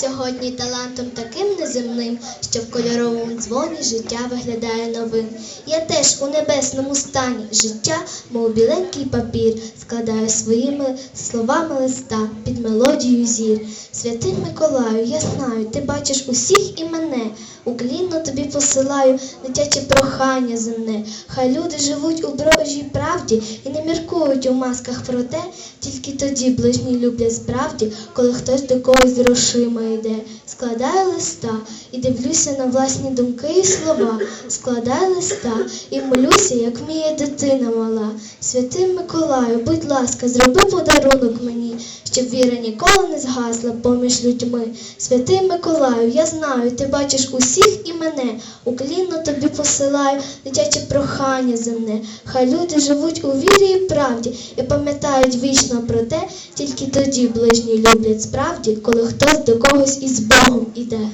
Сьогодні талантом таким неземним, що в кольоровому дзвоні життя виглядає новим. Я теж у небесному стані життя, мов біленький папір, складаю своїми словами листа під мелодію зір. Святий Миколаю, я знаю, ти бачиш усіх і мене. Уклінно тобі посилаю дитяче прохання земне. Хай люди живуть у Божій правді і не міркують у масках про те, тільки тоді ближні люблять справді, коли хтось до когось грошима йде. Складаю листа і дивлюся на власні думки і слова. Складаю листа і молюся, як вміє дитина мала. Святий Миколаю, будь ласка, зроби подарунок мені, щоб віра ніколи не згасла поміж людьми. Святий Миколаю, я знаю, ти бачиш усіх і мене. Уклінно тобі посилаю дитяче прохання земне. Хай люди живуть у вірі і правді і пам'ятають вічно про те, тільки тоді ближні люблять справді, коли хтось до когось із Богом іде.